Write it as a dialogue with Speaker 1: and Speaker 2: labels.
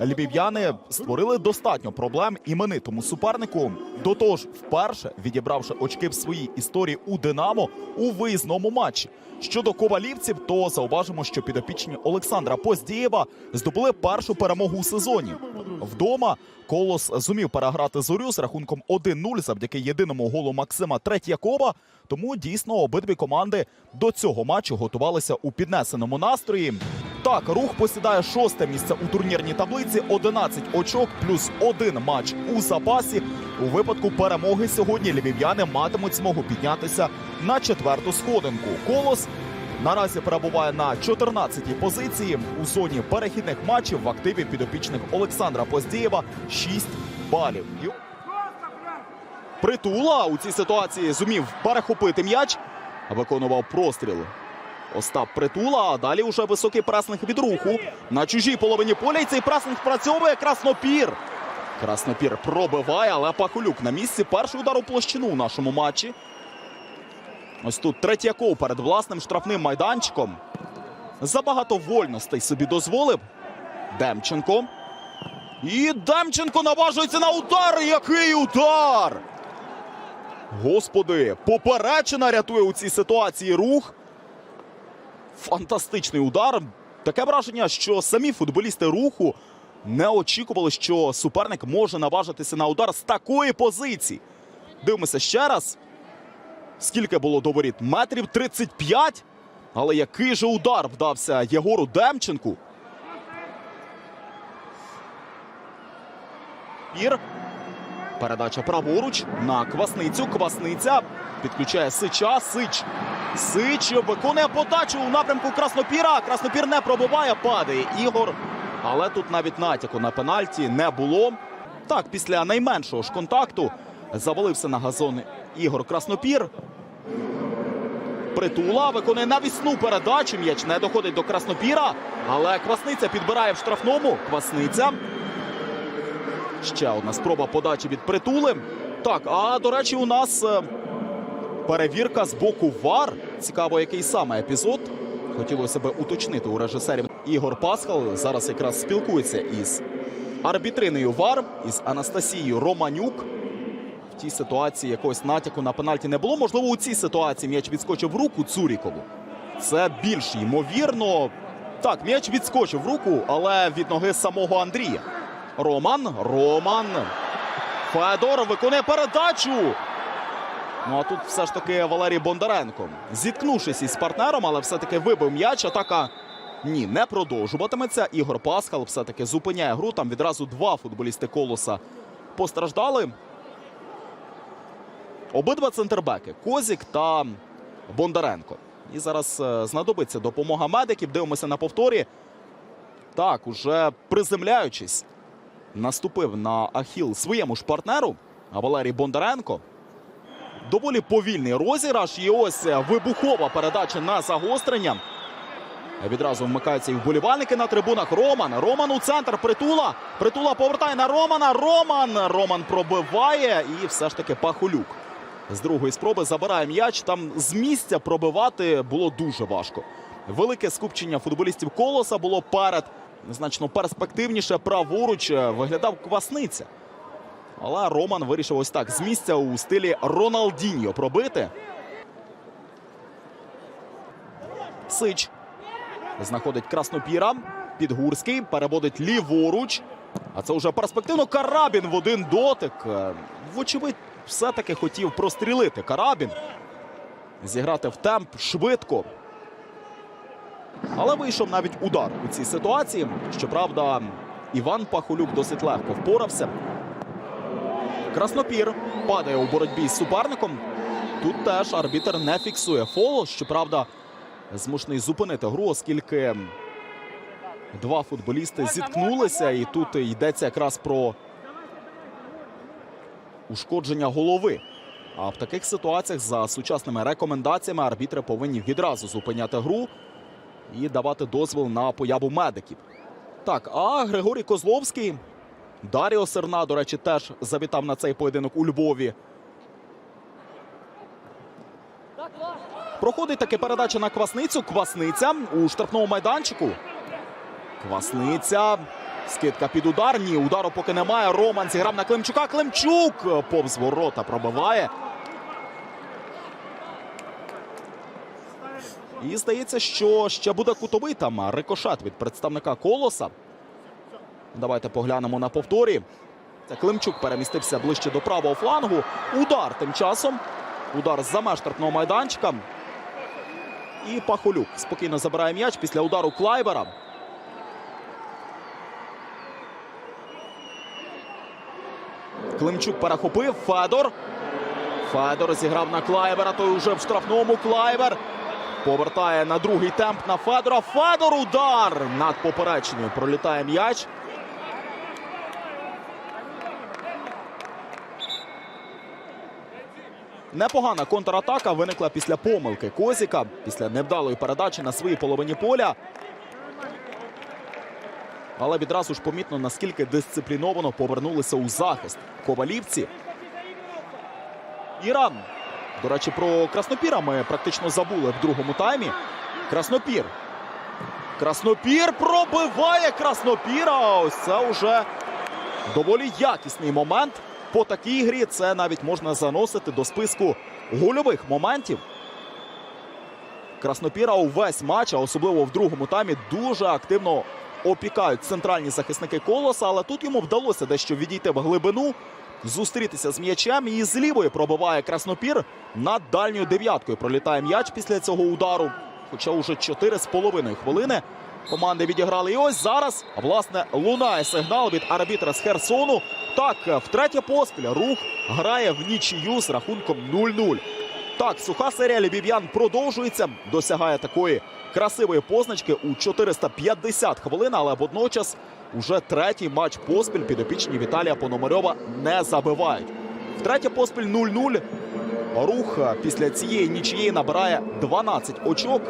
Speaker 1: львів'яни створили достатньо проблем іменитому супернику. До того ж, вперше відібравши очки в своїй історії у Динамо у виїзному матчі. Щодо ковалівців, то зауважимо, що підопічні Олександра Поздієва здобули першу перемогу у сезоні. Вдома Колос зумів переграти зорю з рахунком 1-0 завдяки єдиному голу Максима Третьякова. Тому дійсно обидві команди до цього матчу готувалися у піднесеному настрої. Так, рух посідає шосте місце у турнірній таблиці, 11 очок плюс один матч у запасі. У випадку перемоги сьогодні львів'яни матимуть змогу піднятися на четверту сходинку. Колос наразі перебуває на 14-й позиції у зоні перехідних матчів в активі підопічних Олександра Поздієва 6 балів. Притула у цій ситуації зумів перехопити м'яч, виконував простріл. Остап Притула, а далі вже високий пресинг від руху. На чужій половині поля і цей пресинг спрацьовує Краснопір. Краснопір пробиває, але Пахулюк на місці. Перший удар у площину у нашому матчі. Ось тут Третьяков перед власним штрафним майданчиком. Забагато вольностей собі дозволив. Демченко. І Демченко наважується на удар. Який удар! Господи, поперечина рятує у цій ситуації рух. Фантастичний удар. Таке враження, що самі футболісти руху не очікували, що суперник може наважитися на удар з такої позиції. Дивимося ще раз. Скільки було до воріт? Метрів 35. Але який же удар вдався Єгору Демченку. Ір. Передача праворуч на Квасницю. Квасниця підключає Сича. Сич. Сич виконує подачу у напрямку Краснопіра. Краснопір не пробиває, падає Ігор. Але тут навіть натяку на пенальті не було. Так, після найменшого ж контакту завалився на газон Ігор Краснопір. Притула виконує навісну передачу. М'яч не доходить до Краснопіра. Але Квасниця підбирає в штрафному. Квасниця. Ще одна спроба подачі від притули. Так, а до речі, у нас е, перевірка з боку ВАР. Цікаво, який саме епізод. Хотілося б уточнити у режисерів Ігор Пасхал. Зараз якраз спілкується із арбітриною ВАР, із Анастасією Романюк. В тій ситуації якогось натяку на пенальті не було. Можливо, у цій ситуації м'яч відскочив в руку Цурікову. Це більш ймовірно. Так, м'яч відскочив в руку, але від ноги самого Андрія. Роман. Роман. Федор виконує передачу. Ну а тут все ж таки Валерій Бондаренко. Зіткнувшись із партнером, але все-таки вибив м'яч. Атака ні, не продовжуватиметься. Ігор Пасхал все-таки зупиняє гру. Там відразу два футболісти колоса постраждали. Обидва центрбеки Козік та Бондаренко. І зараз е, знадобиться допомога медиків. Дивимося на повторі. Так, уже приземляючись, наступив на Ахіл своєму ж партнеру, а Валерій Бондаренко. Доволі повільний розіграш. І ось е, вибухова передача на загострення. Відразу вмикаються і вболівальники на трибунах. Роман. Роман у центр. Притула. Притула повертає на Романа. Роман. Роман пробиває. І все ж таки Пахулюк. З другої спроби забирає м'яч. Там з місця пробивати було дуже важко. Велике скупчення футболістів колоса було перед. Значно перспективніше праворуч е, виглядав Квасниця. Але Роман вирішив ось так з місця у стилі Роналдіньо пробити. Сич знаходить Краснопіра. Підгурський переводить ліворуч. А це вже перспективно Карабін в один дотик. Е, Вочевидь, все-таки хотів прострілити Карабін. Зіграти в темп швидко. Але вийшов навіть удар у цій ситуації. Щоправда, Іван Пахулюк досить легко впорався. Краснопір падає у боротьбі з суперником. Тут теж арбітер не фіксує фол. Щоправда, змушений зупинити гру, оскільки два футболісти зіткнулися. І тут йдеться якраз про ушкодження голови. А в таких ситуаціях за сучасними рекомендаціями арбітри повинні відразу зупиняти гру і давати дозвіл на появу медиків. Так, а Григорій Козловський, Даріо Серна, до речі, теж завітав на цей поєдинок у Львові. Проходить таки передача на Квасницю. Квасниця у штрафному майданчику. Квасниця. Скидка під удар. Ні, удару поки немає. Роман зіграв на Климчука. Климчук повз ворота пробиває. І здається, що ще буде кутовий там рикошет від представника колоса. Давайте поглянемо на повторі. Це Климчук перемістився ближче до правого флангу. Удар тим часом. Удар з-за меж майданчика. І Пахолюк спокійно забирає м'яч після удару Клайбера. Климчук перехопив. Федор. Федор зіграв на Клайбера. Той уже в штрафному Клайбер. Повертає на другий темп на Федора. Федор удар над поперечною. Пролітає м'яч. Непогана контратака виникла після помилки Козіка, після невдалої передачі на своїй половині поля. Але відразу ж помітно, наскільки дисципліновано повернулися у захист ковалівці. Іран. До речі, про Краснопіра ми практично забули в другому таймі. Краснопір. Краснопір пробиває Краснопіра. Ось це вже доволі якісний момент. По такій грі це навіть можна заносити до списку гольових моментів. Краснопіра увесь матч, а особливо в другому таймі, дуже активно опікають центральні захисники колоса, але тут йому вдалося дещо відійти в глибину, зустрітися з м'ячем і з лівої пробиває Краснопір над дальньою дев'яткою. Пролітає м'яч після цього удару. Хоча уже 4,5 хвилини команди відіграли. І ось зараз, власне, лунає сигнал від арбітра з Херсону. Так, втретє поспіль рух грає в нічию з рахунком 0-0. Так, суха серія львів'ян продовжується, досягає такої красивої позначки у 450 хвилин, але водночас уже третій матч поспіль підопічні Віталія Пономарьова не забивають. Втретє поспіль 0-0. Рух після цієї нічиєї набирає 12 очок.